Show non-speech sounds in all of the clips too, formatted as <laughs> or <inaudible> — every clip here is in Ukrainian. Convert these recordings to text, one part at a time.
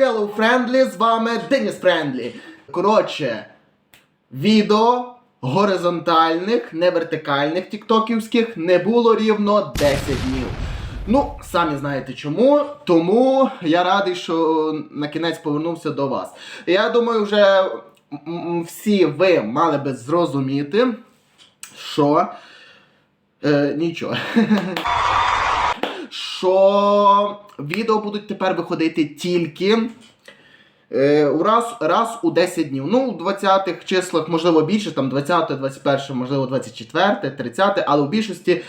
Hello Friendly, з вами Деніс Френдлі. Коротше, відео горизонтальних, не вертикальних тіктоківських не було рівно 10 днів. Ну, самі знаєте чому. Тому я радий, що на кінець повернувся до вас. Я думаю, вже всі ви мали би зрозуміти, що е, нічого. <laughs> що відео будуть тепер виходити тільки е, раз раз у 10 днів. Ну, у 20-х числах, можливо, більше, там 20, 21, можливо, 24, 30, але у більшості.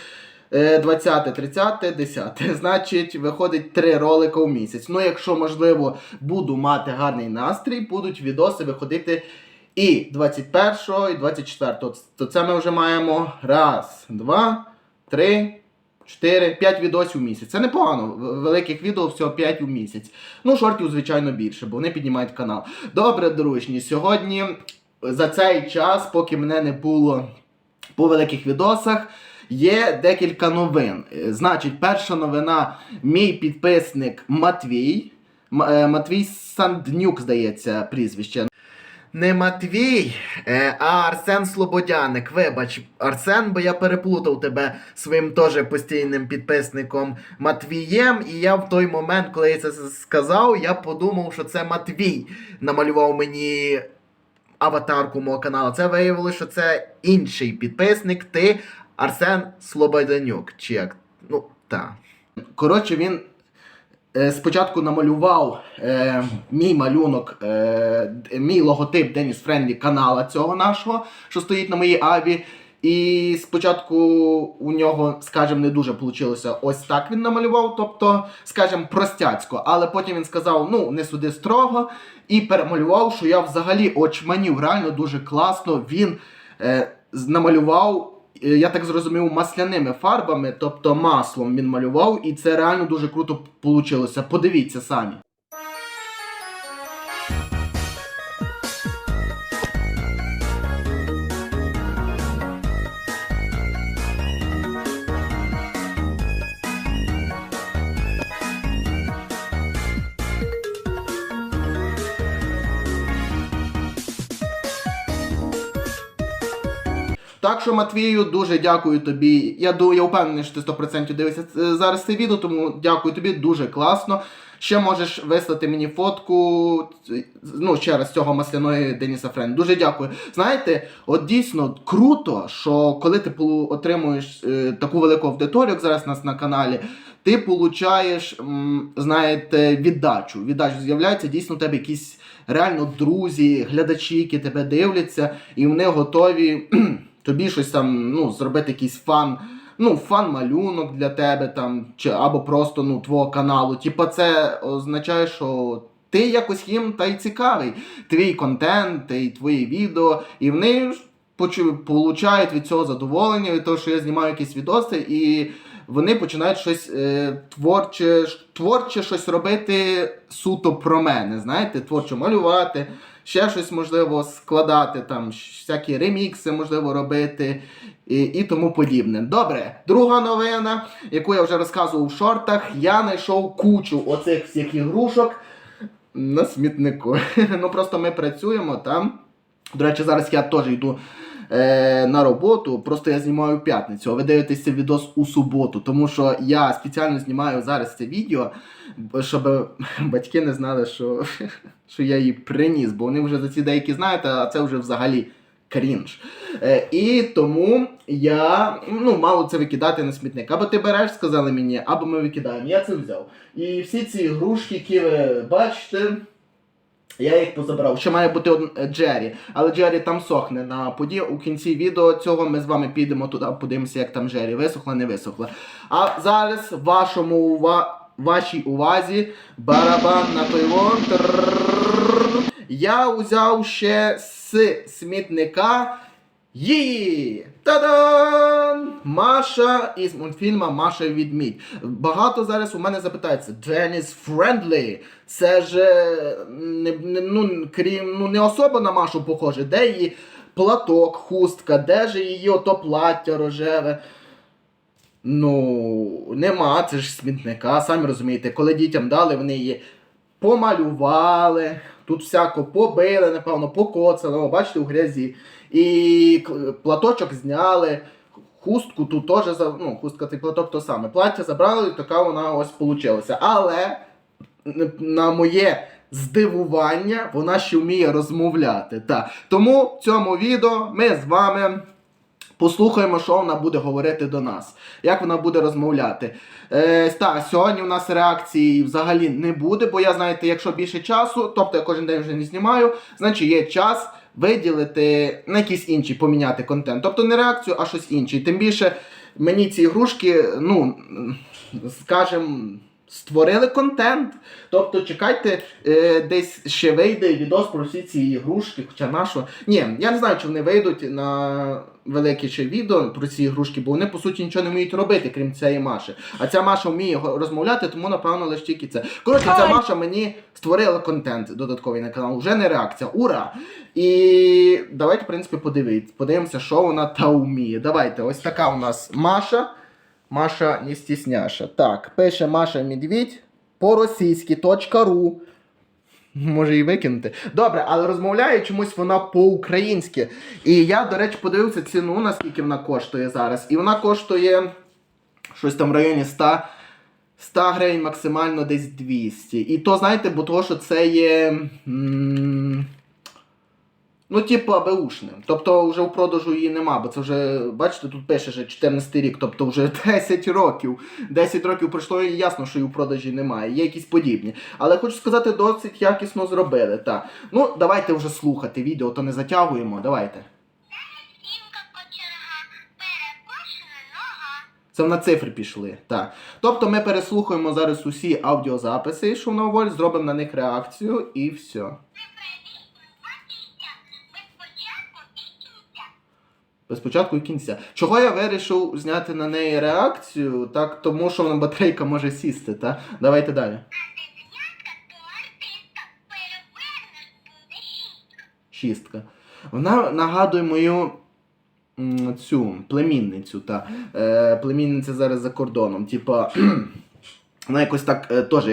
20, 30, 10. Значить, виходить 3 ролика в місяць. Ну, якщо, можливо, буду мати гарний настрій, будуть відоси виходити і 21, і 24. То це ми вже маємо раз, два, три, 4-5 відосів у місяць. Це непогано. Великих відео всього 5 у місяць. Ну, шортів, звичайно, більше, бо вони піднімають канал. Добре, дружні, сьогодні за цей час, поки мене не було по великих відосах, є декілька новин. Значить, перша новина, мій підписник Матвій. Е, Матвій Санднюк, здається, прізвище не Матвій, е, а Арсен Слободяник. Вибач, Арсен, бо я переплутав тебе своїм теж постійним підписником Матвієм. І я в той момент, коли я це сказав, я подумав, що це Матвій намалював мені аватарку мого каналу. Це виявилося, що це інший підписник. Ти Арсен Слободянюк. Чи як? Ну, так. Коротше, він Е, спочатку намалював е, мій малюнок, е, мій логотип Деніс Френді, канала цього нашого, що стоїть на моїй аві. І спочатку у нього, скажімо, не дуже вийшло ось так він намалював, тобто, скажімо, простяцько. Але потім він сказав, ну, не суди строго, і перемалював, що я взагалі очманів. Реально дуже класно він е, намалював Е, я так зрозумів, масляними фарбами, тобто маслом він малював, і це реально дуже круто вийшло. Подивіться самі. що, Матвію, дуже дякую тобі. Я я впевнений, що ти 100% дивишся е, зараз це відео, тому дякую тобі, дуже класно. Ще можеш вислати мені фотку е, ну, ще раз цього масляної Деніса Френ. Дуже дякую. Знаєте, от дійсно круто, що коли ти отримуєш е, таку велику аудиторію, як зараз у нас на каналі. Ти получаєш, знаєте, віддачу. Віддачу з'являється дійсно у тебе якісь реально друзі, глядачі, які тебе дивляться, і вони готові. Тобі щось там ну, зробити якийсь фан, ну, фан-малюнок для тебе там, чи або просто ну, твого каналу. Типа це означає, що ти якось їм та й цікавий. Твій контент, і твої відео, і вони ж получають від цього задоволення, від того, що я знімаю якісь відоси. і вони починають щось е, творче творче щось робити суто про мене. Знаєте, творче малювати, ще щось можливо складати, там всякі ремікси можливо робити і, і тому подібне. Добре, друга новина, яку я вже розказував в шортах, я знайшов кучу оцих всіх ігрушок. На смітнику. <laughs> ну просто ми працюємо там. До речі, зараз я теж йду е, на роботу. Просто я знімаю в п'ятницю, а ви дивитесь дивитеся відос у суботу, тому що я спеціально знімаю зараз це відео, щоб <laughs> батьки не знали, що, <laughs> що я її приніс, бо вони вже за ці деякі знають, а це вже взагалі. Крінж. Е, і тому я ну, мало це викидати на смітник. Або ти береш, сказали мені, або ми викидаємо. Я це взяв. І всі ці ігрушки, які ви бачите. Я їх позабрав. Ще має бути один е, Джері, але Джері там сохне на події. У кінці відео цього ми з вами підемо туди, подивимося, як там Джері висохла, не висохла. А зараз вашому ува... вашій увазі барабан на той вон. Я узяв ще з смітника її. Та-дан! Маша із мультфільма Маша Відмідь. Багато зараз у мене запитається: Дженіс Френдлі. Це ж е, не, не, ну, крім, ну, не особа на Машу похоже. Де її платок, хустка, де ж її ото плаття рожеве? Ну, нема, це ж смітника, самі розумієте, коли дітям дали, вони її помалювали, тут всяко побили, напевно, покоцали, бачите, у грязі. І платочок зняли. Хустку тут теж ну, хустка та й платок то саме. Плаття забрали, і така вона ось получилася. Але на моє здивування, вона ще вміє розмовляти. Та. Тому в цьому відео ми з вами послухаємо, що вона буде говорити до нас, як вона буде розмовляти. Е, та, сьогодні у нас реакції взагалі не буде, бо я, знаєте, якщо більше часу, тобто я кожен день вже не знімаю, значить є час виділити на якийсь інший, поміняти контент. Тобто не реакцію, а щось інше. І Тим більше мені ці ігрушки, ну, скажем, створили контент. Тобто чекайте, е, десь ще вийде відос про всі ці ігрушки, хоча нашого. Ні, я не знаю, чи вони вийдуть на велике ще відео про ці ігрушки, бо вони по суті нічого не вміють робити, крім цієї Маші. А ця Маша вміє розмовляти, тому напевно лише тільки це. Коротше, ця Маша мені створила контент додатковий на канал. Вже не реакція. Ура! І давайте, в принципі, подивіться, подивимося, що вона та вміє. Давайте, ось така у нас Маша. Маша не стісняша. Так, пише Маша Медведь по-російськи .ру. Може її викинути. Добре, але розмовляє чомусь вона по-українськи. І я, до речі, подивився ціну, наскільки вона коштує зараз. І вона коштує щось там в районі 100, 100 гривень, максимально десь 200. І то, знаєте, бо того, що це є. м, Ну, типу, АБУшне. Тобто вже в продажу її нема, бо це вже, бачите, тут пише вже 14 рік, тобто вже <laughs> 10 років. 10 років пройшло і ясно, що її в продажі немає. Є якісь подібні. Але хочу сказати, досить якісно зробили. Так. Ну, давайте вже слухати відео, то не затягуємо. Давайте. Це на цифри пішли. Так. Тобто ми переслухаємо зараз усі аудіозаписи, що вона говорить, зробимо на них реакцію і все. Без початку і кінця. Чого я вирішив зняти на неї реакцію? Так, тому що вона батарейка може сісти, так? Давайте далі. Шістка. Вона нагадує мою цю племінницю. Та. Е, племінниця зараз за кордоном. Типа, <clears throat> вона якось так е, теж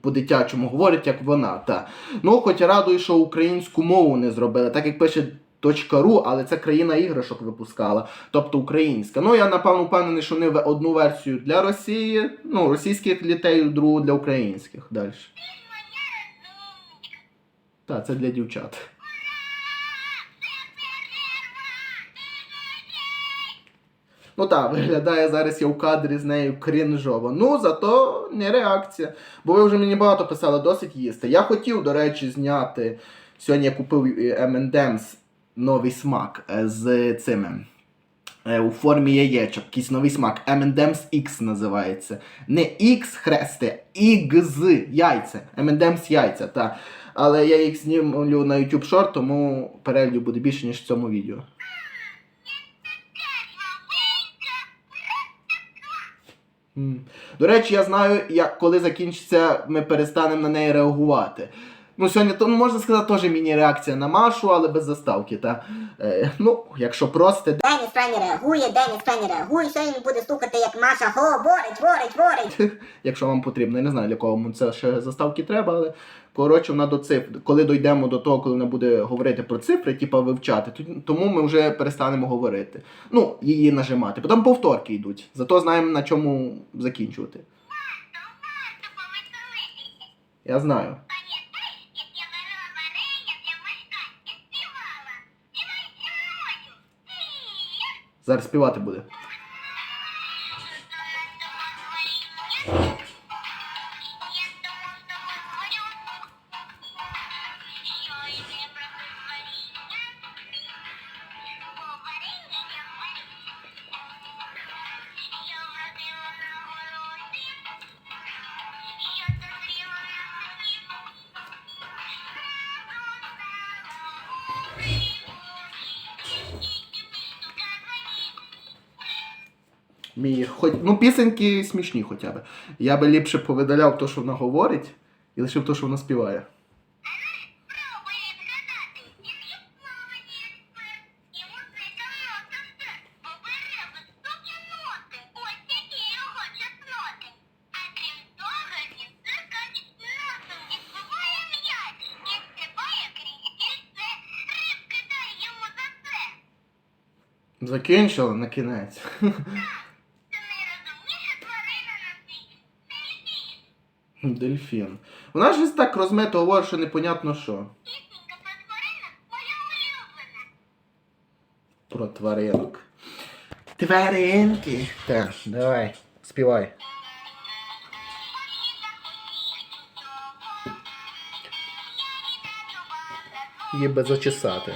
по-дитячому говорить, як вона. Та. Ну, хоч радую, що українську мову не зробили, так як пише. .ру, але це країна іграшок випускала, тобто українська. Ну я напевно впевнений, що вони одну версію для Росії, ну російських дітей, другу для українських. Далі. Так, це для дівчат. Ну так, виглядає зараз я в кадрі з нею крінжово. Ну, зато не реакція. Бо ви вже мені багато писали, досить їсти. Я хотів, до речі, зняти. Сьогодні я купив е, M&M's новий смак е, з цими. е, У формі яєчок, якийсь новий смак. M&M's X називається. Не X хрести, X яйця. M&M's яйця, так. Але я їх знімлю на YouTube Short, тому перегляду буде більше, ніж в цьому відео. До речі, я знаю, як коли закінчиться, ми перестанемо на неї реагувати. Ну, сьогодні то ну, можна сказати, теж міні-реакція на Машу, але без заставки. Та? Е, ну, якщо прости, Деніс Френі реагує, Деніс Френі реагує, сьогодні він буде слухати, як Маша говорить, говорить, говорить. <laughs> якщо вам потрібно. Я не знаю, для кого це ще заставки треба, але коротше, вона до цифр. Коли дійдемо до того, коли вона буде говорити про цифри, типа вивчати, то- тому ми вже перестанемо говорити. Ну, її нажимати. Потім повторки йдуть. Зато знаємо на чому закінчувати. Я знаю. Зараз співати буде. пісеньки смішні хоча б. Я би ліпше повидаляв те, що вона говорить, і лишив те, що вона співає. Закінчила на кінець. <laughs> Дельфін. Вона ж так розмито говорить, що непонятно що. Пісенька про тваринок моя улюблена. Про тваринок. Тваринки. Так, давай, співай. Її би зачесати.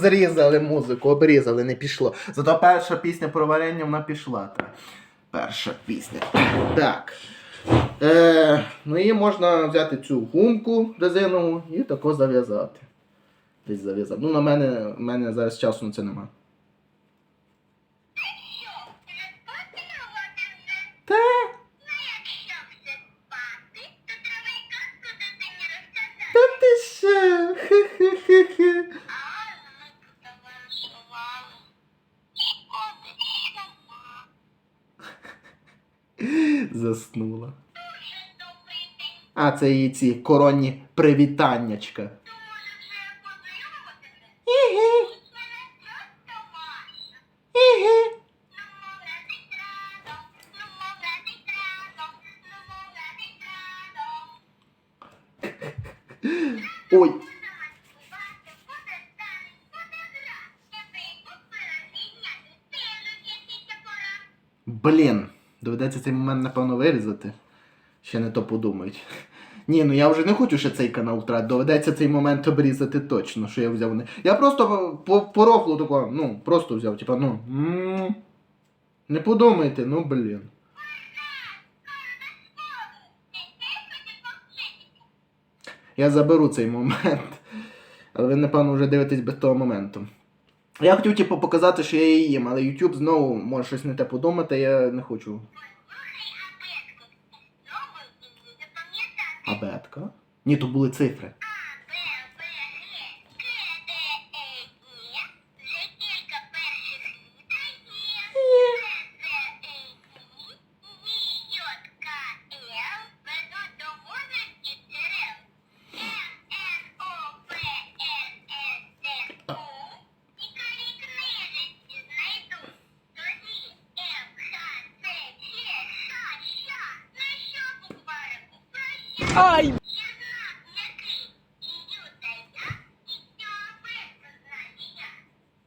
Зрізали музику, обрізали, не пішло. Зато перша пісня про варення вона пішла. Та. Перша пісня. Так. Е, ну і можна взяти цю гумку резинову і тако зав'язати. Десь зав'язати. Ну, на мене, мене зараз часу на це нема. А, це її ці коронні привітаннячка. Ой, блін. Доведеться цей момент, напевно, вирізати. Ще не то подумають. Ні, ну я вже не хочу ще цей канал втратити. Доведеться цей момент обрізати точно, що я взяв не. Я просто по, по рофлу такого, ну, просто взяв, типа, ну. Не подумайте, ну блін. Я заберу цей момент. Але ви, напевно, вже дивитесь без того моменту. Я хотів, типу, показати, що я її їм, але YouTube знову може щось не те подумати, я не хочу. Абетка? Ні, то були цифри. Ай!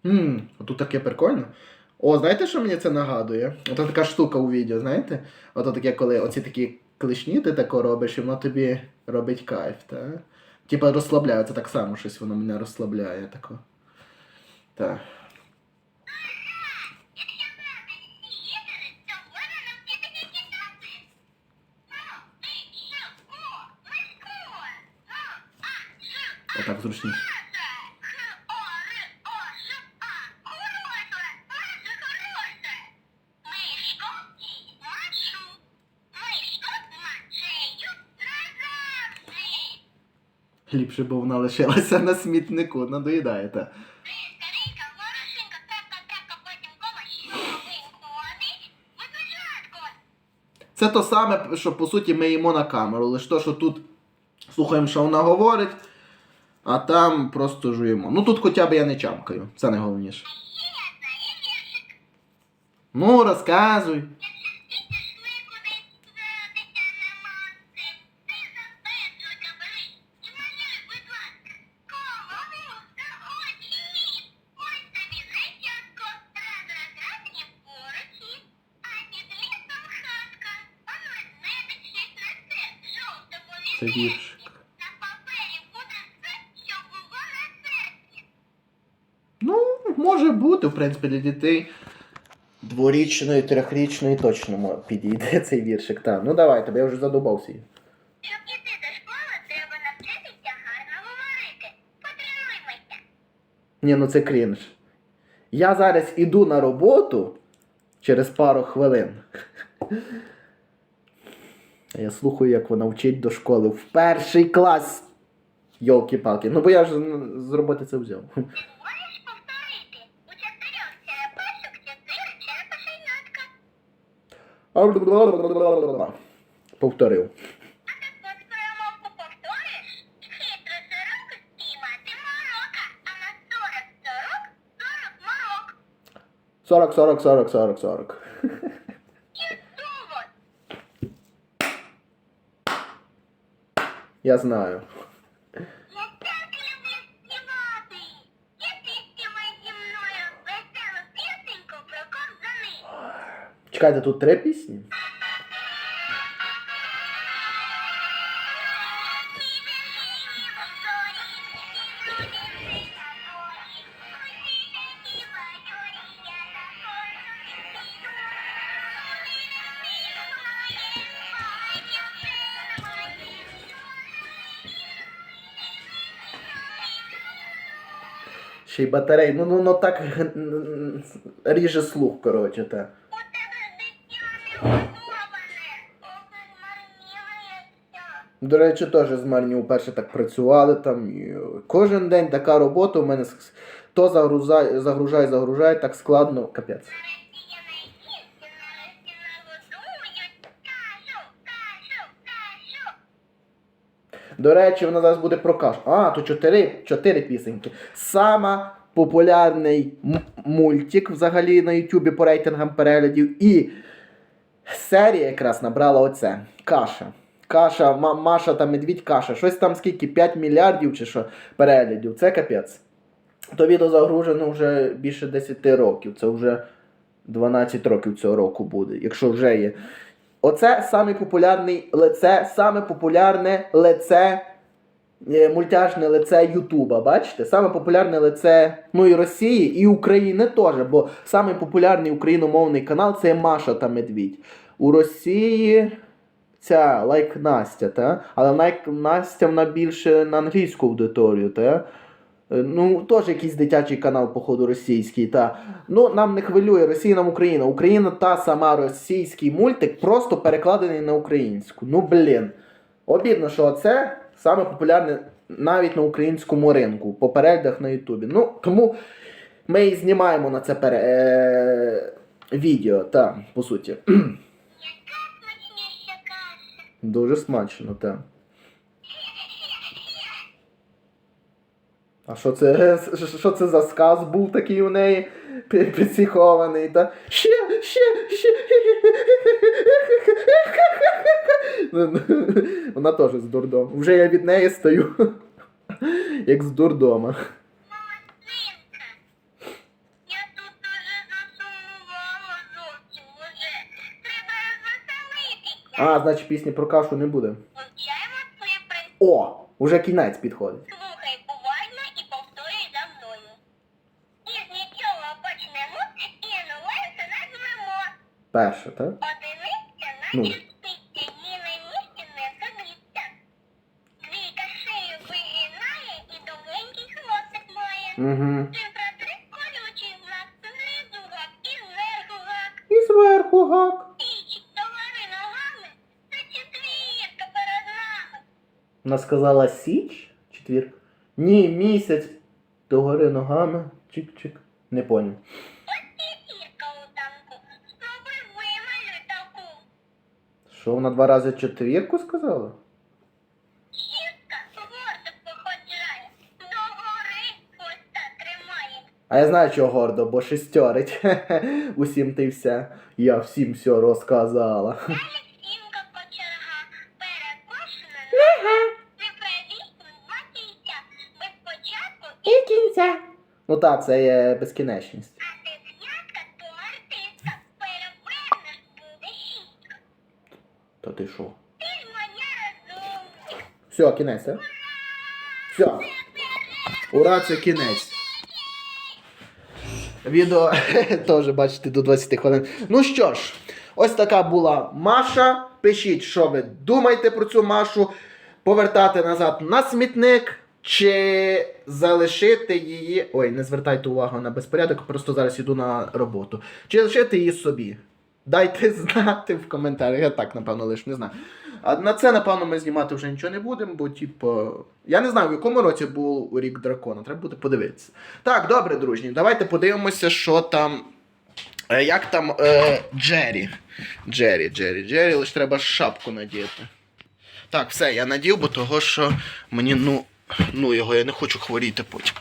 Ммм, тут таке прикольно. О, знаєте, що мені це нагадує? Ото така штука у відео, знаєте? Ото таке, коли оці такі клешні ти тако робиш, і воно тобі робить кайф, так? Типа розслабляє, це так само щось воно мене розслабляє тако. Так. Зручніше. Ліпше, бо вона лишилася на смітнику, надоїдає, та. Це то саме, що по суті ми їмо на камеру, лише то, що тут слухаємо, що вона говорить, а там просто жуємо. Ну тут хоча б я не чамкаю, це найголовніше. Ну, розказуй. Принципі, для дітей. Дворічної, трьохрічної точно підійде <laughs> цей віршик. Так, ну давай, тебе я вже задобався. Щоб іти до школи, треба навчитися гарно говорити. Потренуймося. Ні, ну це крінж. Я зараз іду на роботу через пару хвилин. <laughs> Я слухаю, як вона вчить до школи в перший клас. Йолки-палки. Ну бо я ж з роботи це взяв. <laughs> Ти можеш повторити? Повторив. От промовку повториш, хитро сороку спіймати морока, а на 40 сорок 40 морок. 40, 40, 40, 40, 40. Я знаю. Чекайте, тут три пісні. Ще й батарей. Ну, ну, ну так ріже слух, коротше, та. До речі, теж з Марні вперше так працювали там. І кожен день така робота у мене то загружай, загружай, так складно, капець. До речі, вона зараз буде про кашу. А, то чотири, чотири пісеньки. Сама популярний мультик взагалі на Ютубі по рейтингам переглядів. І серія якраз набрала оце. Каша. Каша, Ма- Маша та Медвідь каша. Щось там скільки? 5 мільярдів чи що переглядів. Це капець. То відео загружено вже більше 10 років. Це вже 12 років цього року буде, якщо вже є. Оце саме популярний лице, саме популярне лице, е, мультяшне лице Ютуба. Бачите? Саме популярне лице ну, і Росії, і України теж, бо популярний україномовний канал це Маша та Медвідь. У Росії ця лайк Настя, та? але лайк Настя вона більше на англійську аудиторію, та? Е, Ну, теж якийсь дитячий канал, походу, російський. Та. Ну, нам не хвилює Росія нам Україна. Україна та сама російський мультик, просто перекладений на українську. Ну, блін. Обідно, що це саме популярне навіть на українському ринку, по переглядах на Ютубі. Ну, тому ми і знімаємо на це пере... е... відео, та, по суті. <clears throat> Дуже смачно, так. А що це, що це за сказ був такий у неї пі- підсіхований, та? Ще, ще, ще. Вона теж з дурдому. Вже я від неї стою, як з дурдома. А, значить пісні про кашу не буде. Вивчаємо своє принципи. О, уже кінець підходить. Слухай уважно і повторюй за мною. Із нічого почнемо і нове назвемо. Перше, так? Одиниця Ну. наче спиться, її на місці не садиться. Двійка шию вигинає і довгенький хвостик має. Угу. Вона сказала Січ? Четвір. Ні, місяць. Догори ногами. Чик-чик. Не поняв. Що вона два рази четвірку сказала? А я знаю, чого гордо, бо шестерить. <laughs> Усім ти все. Я всім все розказала. <laughs> Ну так, це є безкінечність. А дев'ятка то артистка, перевернеш буде шістка. То ти що? Ти ж моя розумниця. Все, кінець, так? Все. Ура, це кінець. Відео <laughs> теж бачите до 20 хвилин. Ну що ж, ось така була Маша. Пишіть, що ви думаєте про цю Машу. Повертати назад на смітник. Чи залишити її. Ой, не звертайте увагу на безпорядок, просто зараз іду на роботу. Чи лишити її собі? Дайте <laughs> знати в коментарях. Я так, напевно, лише не знаю. А на це, напевно, ми знімати вже нічого не будемо, бо, типу, я не знаю, в якому році був рік дракона. Треба буде подивитися. Так, добре, дружні, давайте подивимося, що там Е, як там е, Джері? Джері, Джері, Джері, лише треба шапку надіти. Так, все, я надів, бо того, що мені, ну, ну його, я не хочу хворіти потім.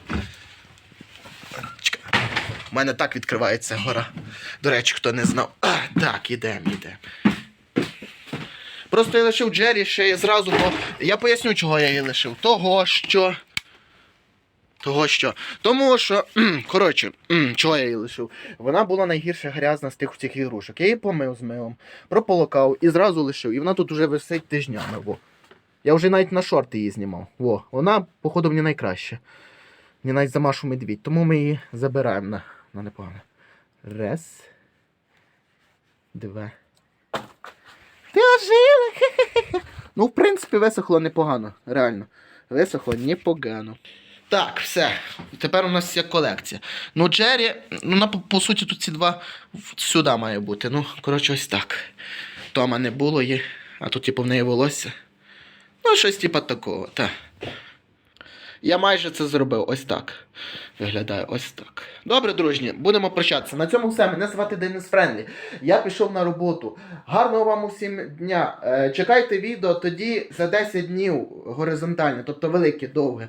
У мене так відкривається гора. До речі, хто не знав. А, <clears throat> так, ідемо, ідемо. Просто я лишив Джері ще я зразу, бо я поясню, чого я її лишив. Того, що. Того що. Тому що, <clears throat> коротше, <clears throat> чого я її лишив? Вона була найгірше грязна з тих цих ігрушок. Я її помив з милом, прополокав і зразу лишив. І вона тут вже висить тижнями. Во. Я вже навіть на шорти її знімав. Во. Вона, походу, мені найкраща. Мені навіть замашу медвідь. Тому ми її забираємо на, на непогано. Раз. Два. Ти ожила! <laughs> Ну, в принципі, висохло непогано. Реально. Висохло непогано. Так, все. Тепер у нас є колекція. Ну, Джері, ну, по, по суті, тут ці два сюди має бути. Ну, коротше, ось так. Тома не було є, а тут, типу, в неї волосся. Ну, щось типу такого, так. Я майже це зробив. Ось так. Виглядає ось так. Добре, дружні, будемо прощатися. На цьому все. Мене звати Денис Френлі. Я пішов на роботу. Гарного вам усім дня. Е, чекайте відео тоді за 10 днів горизонтальне, тобто велике, довге.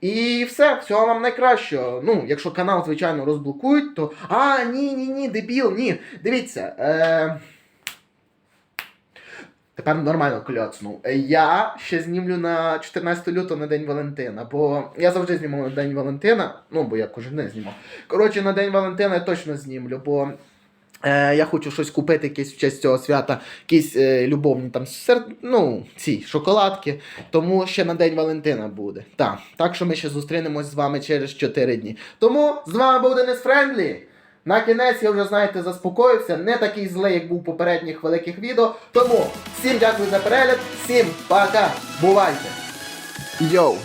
І все, всього вам найкращого. Ну, якщо канал, звичайно, розблокують, то. А, ні, ні, ні, дебіл, ні. Дивіться. Е... Тепер нормально кльоцнув. Я ще знімлю на 14 лютого на День Валентина, бо я завжди знімав на День Валентина, ну бо я кожен день знімав. Коротше, на День Валентина я точно знімлю, бо е, я хочу щось купити якесь в честь цього свята, якісь е, любовні там сер... ну, ці шоколадки. Тому ще на День Валентина буде. Так, так що ми ще зустрінемось з вами через 4 дні. Тому з вами був Денис Френдлі. На кінець я вже, знаєте, заспокоївся, не такий злий, як був в попередніх великих відео. Тому всім дякую за перегляд, всім пока, бувайте! Йоу!